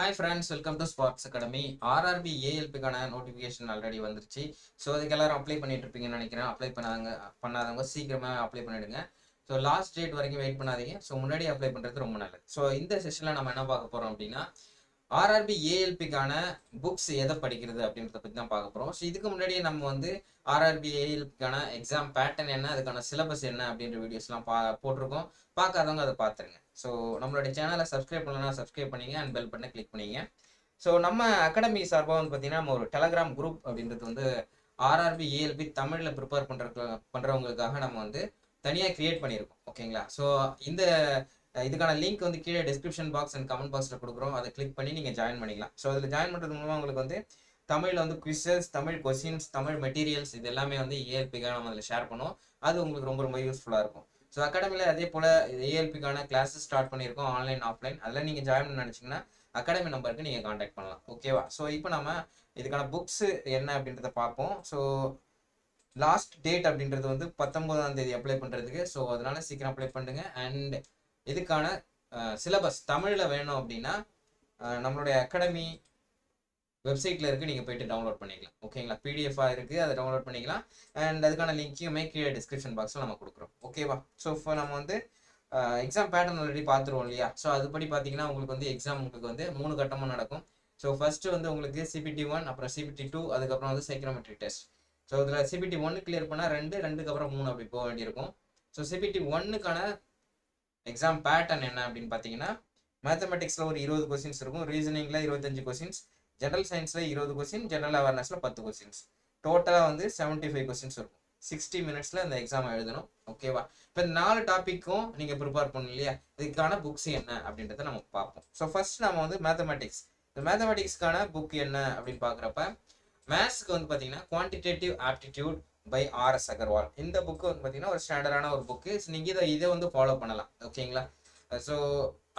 Hi friends welcome to Sparks academy RRB ஏஎல்பிக்கான notification already வந்துருச்சு. So அதுக்கு எல்லாரும் apply பண்ணிட்டு இருப்பீங்கன்னு நினைக்கிறேன். அப்ளை பண்ணாங்க பண்ணாதவங்க சீக்கிரமாக அப்ளை பண்ணிடுங்க. ஸோ லாஸ்ட் டேட் வரைக்கும் வெயிட் பண்ணாதீங்க. ஸோ முன்னாடி அப்ளை பண்ணுறது ரொம்ப நல்லது. ஸோ இந்த செஷனில் நம்ம என்ன பார்க்க போகிறோம் அப்படின்னா ஆர்ஆர்பி ஏஎல்பிக்கான புக்ஸ் எதை படிக்கிறது அப்படின்றத பற்றி தான் பார்க்க போகிறோம் ஸோ இதுக்கு முன்னாடியே நம்ம வந்து ஆர்ஆர்பி ஏஎல்பிக்கான எக்ஸாம் பேட்டர்ன் என்ன அதுக்கான சிலபஸ் என்ன அப்படின்ற வீடியோஸ்லாம் பா போட்டிருக்கோம். பார்க்காதவங்க அதை பார்த்துருங்க. ஸோ நம்மளுடைய சேனலை சப்ஸ்கிரைப் பண்ணலன்னா சப்ஸ்கிரைப் பண்ணிங்க அண்ட் பெல் பட்டனை கிளிக் பண்ணிங்க ஸோ நம்ம அகாடமி சார்பாக வந்து பார்த்தீங்கன்னா நம்ம ஒரு டெலகிராம் குரூப் அப்படின்றது வந்து ஆர்ஆர்பி ஏஎல்பி தமிழில் ப்ரிப்பேர் பண்ணுற பண்ணுறவங்களுக்காக நம்ம வந்து தனியாக கிரியேட் பண்ணியிருக்கோம். ஓகேங்களா? ஸோ இந்த இதுக்கான லிங்க் வந்து கீழே டிஸ்கிரிப்ஷன் பாக்ஸ் அண்ட் கமெண்ட் பாக்ஸில் கொடுக்குறோம். அதை கிளிக் பண்ணி நீங்கள் ஜாயின் பண்ணிக்கலாம். ஸோ அதில் ஜாயின் பண்ணுறது மூலமாக உங்களுக்கு வந்து தமிழில் வந்து quizzes Tamil questions Tamil materials இது எல்லாமே வந்து ஏஎல்பிக்காக நம்ம அதில் ஷேர் பண்ணுவோம். அது உங்களுக்கு ரொம்ப ரொம்ப யூஸ்ஃபுல்லாக இருக்கும். ஸோ அகாடமியில் அதே போல் ஏஎல்பிக்கான கிளாஸஸ் ஸ்டார்ட் பண்ணியிருக்கோம் ஆன்லைன் ஆஃப்லைன் அதில் நீங்கள் ஜாயின் பண்ண நினச்சிங்கன்னா அகாடமி நம்பருக்கு நீங்கள் காண்டாக்ட் பண்ணலாம். ஓகேவா ஸோ இப்போ நம்ம இதுக்கான புக்ஸ் என்ன அப்படின்றத பார்ப்போம். ஸோ லாஸ்ட் டேட் அப்படின்றது வந்து பத்தொன்பதாம் தேதி அப்ளை பண்ணுறதுக்கு ஸோ அதனால சீக்கிரம் அப்ளை பண்ணுங்க. அண்ட் இதுக்கான சிலபஸ் தமிழில் வேணும் அப்படின்னா நம்மளுடைய அகாடமி வெப்சைட்டில் இருக்குது நீங்கள் போயிட்டு டவுன்லோட் பண்ணிக்கலாம். ஓகேங்களா பிடிஎஃபாக இருக்குது அதை டவுன்லோட் பண்ணிக்கலாம். அண்ட் அதுக்கான லிங்க்கையுமே கீழே டிஸ்கிரிப்ஷன் பாக்ஸில் நம்ம கொடுக்குறோம். ஓகேவா ஸோ இப்போ நம்ம வந்து எக்ஸாம் பேட்டர்ன் ஆல்ரெடி பார்த்துருவோம் இல்லையா? ஸோ அதுபடி பார்த்தீங்கன்னா உங்களுக்கு வந்து எக்ஸாம் உங்களுக்கு வந்து மூணு கட்டமாக நடக்கும். ஸோ ஃபஸ்ட்டு வந்து உங்களுக்கு சிபிடி ஒன் அப்புறம் சிபிடி டூ அதுக்கப்புறம் வந்து சைக்ரோமெட்ரி டெஸ்ட் ஸோ இதில் சிபிடி ஒன்று கிளியர் பண்ணால் ரெண்டு ரெண்டுக்கு அப்புறம் மூணு அப்படி போக வேண்டியிருக்கும். ஸோ சிபிடி ஒன்னுக்கான எக்ஸாம் பேட்டர்ன் என்ன அப்படின்னு பார்த்தீங்கன்னா மேத்தமெட்டிக்ஸில் ஒரு இருபது கொஸ்டின்ஸ் இருக்கும் ரீசனிங்கில் இருபத்தஞ்சு கொஸ்டின்ஸ் ஜென்ரல் சயின்ஸில் இருபது கொஸ்டின் ஜெனரல் அவேர்னஸில் பத்து கொஸ்டின்ஸ் டோட்டலாக வந்து செவன்ட்டி ஃபைவ் கொஸ்டின்ஸ் இருக்கும் சிக்ஸ்டி மினிட்ஸில் இந்த எக்ஸாம் எழுதணும். ஓகேவா இப்போ இந்த நாலு டாப்பிக்கும் நீங்கள் ப்ரிப்பேர் பண்ணணும் இல்லையா? இதுக்கான புக்ஸ் என்ன அப்படின்றத நம்ம பார்ப்போம். ஸோ ஃபர்ஸ்ட் நம்ம வந்து மேத்தமெட்டிக்ஸ் இந்த மேத்தமெட்டிக்ஸ்க்கான புக் என்ன அப்படின்னு பார்க்குறப்ப மேத்ஸ்க்கு வந்து பார்த்தீங்கன்னா quantitative aptitude by R S Agarwal இந்த புக்கு வந்து பார்த்தீங்கன்னா ஒரு ஸ்டாண்டர்டான ஒரு புக்கு நீங்கள் இதை இதை வந்து ஃபாலோ பண்ணலாம். ஓகேங்களா ஸோ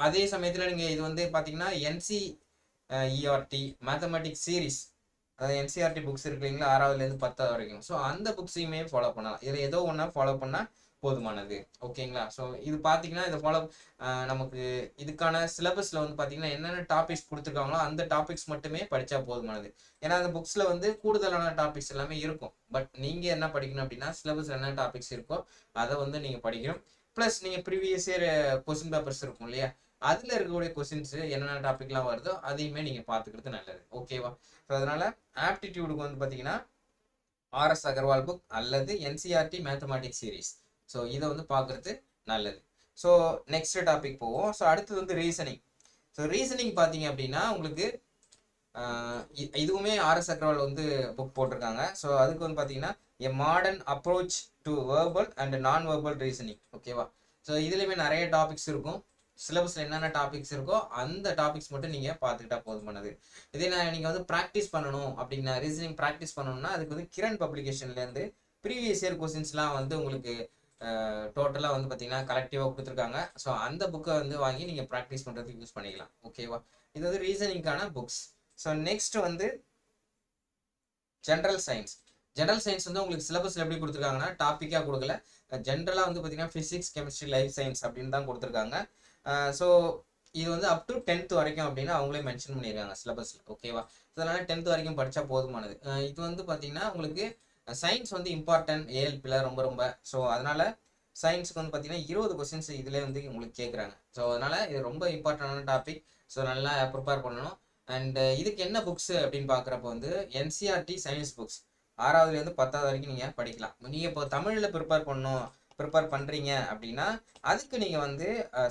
அதே சமயத்தில் நீங்கள் இது வந்து பார்த்தீங்கன்னா என்சி இஆர்டி மேத்தமெட்டிக்ஸ் சீரிஸ் அதாவது என்சிஆர்டி புக்ஸ் இருக்கு இல்லைங்களா? ஆறாவதுலேருந்து பத்தாவது வரைக்கும். ஸோ அந்த புக்ஸையுமே ஃபாலோ பண்ணலாம். இதில் ஏதோ ஒன்றா ஃபாலோ பண்ணால் போதுமானது. ஓகேங்களா ஸோ இது பார்த்தீங்கன்னா இதை ஃபாலோ நமக்கு இதுக்கான சிலபஸில் வந்து பார்த்தீங்கன்னா என்னென்ன டாபிக்ஸ் கொடுத்துருக்காங்களோ அந்த டாபிக்ஸ் மட்டுமே படித்தா போதுமானது. ஏன்னா அந்த புக்ஸில் வந்து கூடுதலான டாபிக்ஸ் எல்லாமே இருக்கும். பட் நீங்கள் என்ன படிக்கணும் அப்படின்னா சிலபஸில் என்ன டாபிக்ஸ் இருக்கோ அதை வந்து நீங்கள் படிக்கணும். ப்ளஸ் நீங்கள் ப்ரீவியஸ் இயர் கொஸ்டின் பேப்பர்ஸ் இருக்கும் இல்லையா? அதில் இருக்கக்கூடிய கொஸ்டின்ஸ் என்னென்ன டாபிக்லாம் வருதோ அதையுமே நீங்கள் பார்த்துக்கிறது நல்லது. ஓகேவா ஸோ அதனால் ஆப்டிடியூடுக்கு வந்து பார்த்தீங்கன்னா ஆர்எஸ் அகர்வால் புக் அல்லது என்சிஆர்டி மேத்தமெட்டிக்ஸ் சீரிஸ் ஸோ இதை வந்து பார்க்குறது நல்லது. ஸோ நெக்ஸ்ட் டாபிக் போவோம். ஸோ அடுத்தது வந்து ரீசனிங் ஸோ ரீசனிங் பார்த்தீங்க அப்படின்னா உங்களுக்கு இதுவுமே ஆர்எஸ் அக்ரவால் வந்து புக் போட்டிருக்காங்க. ஸோ அதுக்கு வந்து பார்த்தீங்கன்னா a modern approach to verbal and non verbal reasoning ஓகேவா ஸோ இதுலேயுமே நிறைய டாபிக்ஸ் இருக்கும். சிலபஸில் என்னென்ன டாபிக்ஸ் இருக்கோ அந்த டாபிக்ஸ் மட்டும் நீங்கள் பார்த்துக்கிட்டா போதுமானது இதே நான் நீங்கள் வந்து ப்ராக்டிஸ் பண்ணணும் அப்படின்னா ரீசனிங் ப்ராக்டிஸ் பண்ணணும்னா அதுக்கு வந்து கிரண் பப்ளிகேஷன்லேருந்து ப்ரீவியஸ் இயர் கொஸ்டின்ஸ்லாம் வந்து உங்களுக்கு டோட்டலாக வந்து பார்த்தீங்கன்னா கலெக்டிவாக கொடுத்துருக்காங்க. ஸோ அந்த புக்கை வந்து வாங்கி நீங்கள் ப்ராக்டிஸ் பண்ணுறதுக்கு யூஸ் பண்ணிக்கலாம். ஓகேவா இது வந்து ரீசனிங்கான புக்ஸ் ஸோ நெக்ஸ்ட் வந்து ஜென்ரல் சயின்ஸ் ஜென்ரல் சயின்ஸ் வந்து உங்களுக்கு சிலபஸ்ல எப்படி கொடுத்துருக்காங்கன்னா டாப்பிக்காக கொடுக்கல. ஜென்ரலாக வந்து பார்த்தீங்கன்னா ஃபிசிக்ஸ் கெமிஸ்ட்ரி லைஃப் சயின்ஸ் அப்படின்னு தான் கொடுத்துருக்காங்க. ஸோ இது வந்து அப் டு டென்த் வரைக்கும் அப்படின்னு அவங்களே மென்ஷன் பண்ணியிருக்காங்க சிலபஸில் ஓகேவா அதனால டென்த் வரைக்கும் படித்தா போதுமானது. இது வந்து பார்த்தீங்கன்னா உங்களுக்கு சயின்ஸ் வந்து இம்பார்ட்டன்ட் ஏஎல்பியில் ரொம்ப ரொம்ப. ஸோ அதனால சயின்ஸுக்கு வந்து பார்த்தீங்கன்னா இருபது கொஸ்டின்ஸ் இதுலேயே வந்து உங்களுக்கு கேட்குறாங்க ஸோ அதனால இது ரொம்ப இம்பார்ட்டண்டான டாபிக் ஸோ நல்லா ப்ரிப்பேர் பண்ணணும். அண்ட் இதுக்கு என்ன புக்ஸ் அப்படின்னு பார்க்குறப்ப வந்து என்சிஆர்டி சயின்ஸ் புக்ஸ் ஆறாவதுலேருந்து பத்தாவது வரைக்கும் நீங்கள் படிக்கலாம். நீங்கள் இப்போ தமிழில் ப்ரிப்பேர் பண்ணணும். ப்ரிப்பேர் பண்ணுறீங்க அப்படின்னா அதுக்கு நீங்கள் வந்து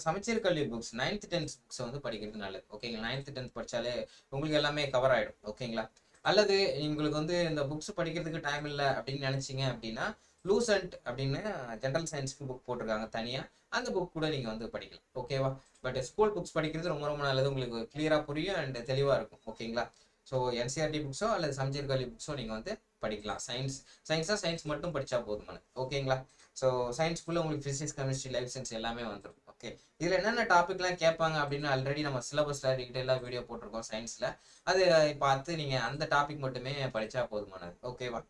சமச்சீர் கல்வி புக்ஸ் நைன்த் டென்த் புக்ஸை வந்து படிக்கிறது நல்லது. ஓகேங்களா நைன்த் டென்த் படித்தாலே உங்களுக்கு எல்லாமே கவர் ஆகிடும் ஓகேங்களா அல்லது உங்களுக்கு வந்து இந்த புக்ஸ் படிக்கிறதுக்கு டைம் இல்லை அப்படின்னு நினச்சிங்க அப்படின்னா லூசன்ட் அப்படின்னு ஜென்ரல் சயின்ஸ்க்கு புக் போட்டிருக்காங்க தனியாக அந்த புக் கூட நீங்கள் வந்து படிக்கலாம். ஓகேவா பட் ஸ்கூல் புக்ஸ் படிக்கிறது ரொம்ப ரொம்ப நல்லது. உங்களுக்கு கிளியராக புரியும் அண்ட் தெளிவாக இருக்கும். ஓகேங்களா ஸோ என்சிஆர்டி புக்ஸோ அல்லது சமச்சீர் கல்வி புக்ஸோ நீங்கள் வந்து படிக்கலாம். சயின்ஸ் சயின்ஸாக சயின்ஸ் மட்டும் படித்தா போதுமானது. ஓகேங்களா ஸோ சயின்ஸ்க்குள்ளே உங்களுக்கு ஃபிசிக்ஸ் கெமிஸ்ட்ரி லைஃப் சயின்ஸ் எல்லாமே வந்துடும் ஓகே இதில் என்னென்ன டாப்பிக்லாம் கேட்பாங்க அப்படின்னு ஆல்ரெடி நம்ம சிலபஸில் டீட்டெயிலாக வீடியோ போட்டிருக்கோம் சயின்ஸில் அது பார்த்து நீங்கள் அந்த டாபிக் மட்டுமே படித்தா போதுமானது ஓகேவா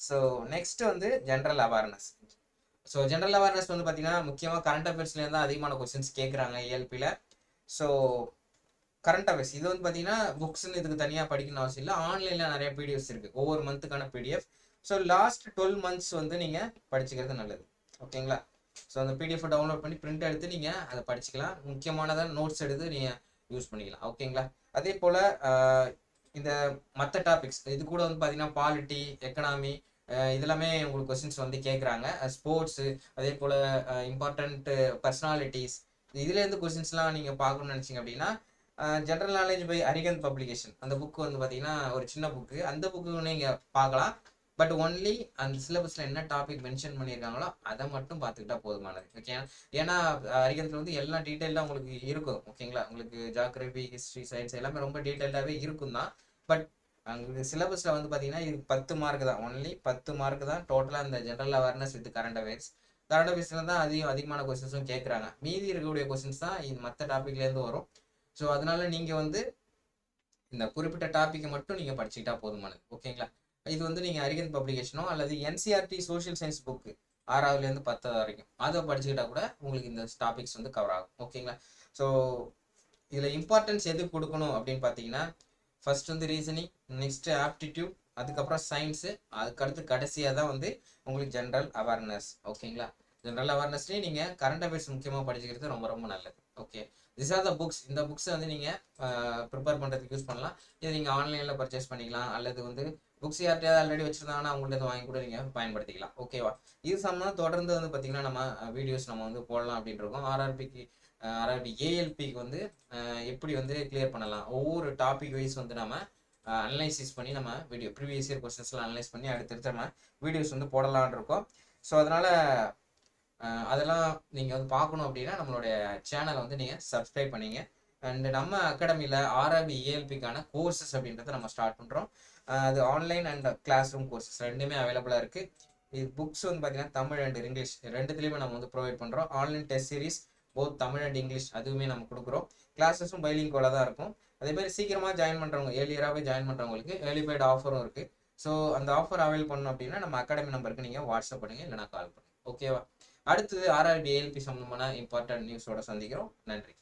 ஸோ நெக்ஸ்ட் வந்து general awareness so general awareness வந்து பார்த்தீங்கன்னா முக்கியமாக கரண்ட் அஃபேர்ஸ்லேருந்து தான் அதிகமான கொஸ்டின்ஸ் கேட்குறாங்க இயல்பியில் ஸோ கரண்ட் அஃபேர்ஸ் இது வந்து பார்த்தீங்கன்னா புக்ஸ்னு இதுக்கு தனியாக படிக்கணும் அவசியம் இல்லை. ஆன்லைனில் நிறைய பிடிஎஃப்ஸ் இருக்குது ஒவ்வொரு மந்த்துக்கான PDF so last twelve months வந்து நீங்கள் படிச்சுக்கிறது நல்லது. ஓகேங்களா? ஸோ அந்த பிடிஎஃப் டவுன்லோட் பண்ணி பிரிண்ட் எடுத்து நீங்கள் அதை படிச்சுக்கலாம். முக்கியமானதாக நோட்ஸ் எடுத்து நீங்கள் யூஸ் பண்ணிக்கலாம். ஓகேங்களா? அதே போல் இந்த மற்ற டாபிக்ஸ் இது கூட வந்து பார்த்தீங்கன்னா பாலிட்டி எக்கனாமி இதெல்லாமே உங்களுக்கு கொஸ்டின்ஸ் வந்து கேட்குறாங்க ஸ்போர்ட்ஸு அதே போல் இம்பார்ட்டண்ட் பர்சனாலிட்டிஸ் இதுலேருந்து கொஸ்டின்ஸ்லாம் நீங்கள் பார்க்கணும்னு நினச்சிங்க அப்படின்னா general knowledge by Arihant publication அந்த புக்கு வந்து பார்த்தீங்கன்னா ஒரு சின்ன புக்கு அந்த புக்கு நீங்கள் பார்க்கலாம். பட் ஒன்லி அந்த சிலபஸில் என்ன டாபிக் மென்ஷன் பண்ணியிருக்காங்களோ அதை மட்டும் பார்த்துக்கிட்டா போதுமானது ஓகே ஏன்னா அறிகிறதுல வந்து எல்லா டீட்டெயிலாக உங்களுக்கு இருக்கும் ஓகேங்களா உங்களுக்கு ஜாகிரபி ஹிஸ்ட்ரி சயின்ஸ் எல்லாமே ரொம்ப டீட்டெயிலாகவே இருக்கும் தான். பட் அங்கே சிலபஸில் வந்து பார்த்தீங்கன்னா இது பத்து மார்க் தான். ஒன்லி பத்து மார்க் தான் டோட்டலாக இந்த general awareness with current affairs current அவேர்ஸில் தான் அதிகம் அதிகமான கொஸ்டின்ஸும் கேட்குறாங்க. மீதி இருக்கக்கூடிய கொஸ்டின்ஸ் தான் இது மற்ற டாப்பிக்லேருந்து வரும். ஸோ அதனால நீங்கள் வந்து இந்த குறிப்பிட்ட டாப்பிக்கை மட்டும் நீங்கள் படிச்சுக்கிட்டா போதுமானது ஓகேங்களா இது வந்து நீங்கள் அரிகந்த் பப்ளிகேஷனோ அல்லது என்சிஆர்டி சோஷியல் சயின்ஸ் புக்கு ஆறாவதுலேருந்து பத்தாவது வரைக்கும். அதை படிச்சுக்கிட்டா கூட உங்களுக்கு இந்த டாபிக்ஸ் வந்து கவர் ஆகும். ஓகேங்களா ஸோ இதில் இம்பார்ட்டன்ஸ் எது கொடுக்கணும் அப்படின்னு பார்த்தீங்கன்னா ஃபர்ஸ்ட் வந்து ரீசனிங் நெக்ஸ்ட் ஆப்டிடியூட் அதுக்கப்புறம் சயின்ஸு அதுக்கடுத்து கடைசியாக தான் வந்து உங்களுக்கு ஜென்ரல் அவேர்னஸ் ஓகேங்களா ஜென்ரல் அவேர்னஸ்லேயே நீங்கள் கரண்ட் அஃபேர்ஸ் முக்கியமாக படிச்சுக்கிறது ரொம்ப ரொம்ப நல்லது. Okay this are the books இந்த புக்ஸை வந்து நீங்கள் ப்ரிப்பேர் பண்ணுறதுக்கு யூஸ் பண்ணலாம். இதை நீங்கள் ஆன்லைனில் பர்ச்சேஸ் பண்ணிக்கலாம். அல்லது வந்து புக்ஸ் யார்ட்டையாவது ஆல்ரெடி வச்சிருந்தாங்கன்னா அவங்கள்ட்ட வாங்கி கூட நீங்கள் பயன்படுத்திக்கலாம். ஓகேவா இது சம்மந்தம் தொடர்ந்து வந்து பார்த்திங்கன்னா நம்ம வீடியோஸ் நம்ம வந்து போடலாம் அப்படின்ட்டு இருக்கோம். ஆர்ஆர்பிக்கு ஆர்ஆர்பி ஏஎல்பிக்கு வந்து எப்படி வந்து கிளியர் பண்ணலாம்? ஒவ்வொரு டாபிக் வைஸ் வந்து நம்ம அனலைசிஸ் பண்ணி நம்ம வீடியோ ப்ரீவியஸ் இயர் கொஸ்டின்ஸ்லாம் அனலைஸ் பண்ணி அடுத்தடுத்து நம்ம வீடியோஸ் வந்து போடலான் இருக்கோம். ஸோ அதனால் அதெல்லாம் நீங்கள் வந்து பார்க்கணும் அப்படின்னா நம்மளுடைய சேனலை வந்து நீங்கள் சப்ஸ்கிரைப் பண்ணிங்க. அண்ட் நம்ம அகாடமியில் ஆர்ஆர்பி ஏஎல்பிக்கான கோர்சஸ் அப்படின்றத நம்ம ஸ்டார்ட் பண்ணுறோம் அது online and classroom courses ரெண்டுமே அவைலபிளாக இருக்குது இது புக்ஸ் வந்து பார்த்தீங்கன்னா தமிழ் அண்ட் இங்கிலீஷ் ரெண்டுத்துலேயுமே நம்ம வந்து ப்ரொவைட் பண்ணுறோம் online test series both Tamil and English அதுவுமே நம்ம கொடுக்குறோம். கிளாஸஸும் பைலிங்கோல தான் இருக்கும். அதே மாதிரி சீக்கிரமாக ஜாயின் பண்ணுறவங்க ஏர்லியராகவே ஜாயின் பண்ணுறவங்களுக்கு ஏர்லிஃபைட் ஆஃபரும் இருக்குது ஸோ அந்த ஆஃபர் அவைல் பண்ணணும் அப்படின்னா நம்ம அகாடமி நம்பருக்கு நீங்கள் வாட்ஸ்அப் பண்ணுங்கள் இல்லைனா கால் பண்ணுங்கள் ஓகேவா அடுத்தது ஆர்ஆர்பி ஏஎல்பி சம்மந்தமான இம்பார்ட்டன்ட் நியூஸோட சந்திக்கிறோம். நன்றி.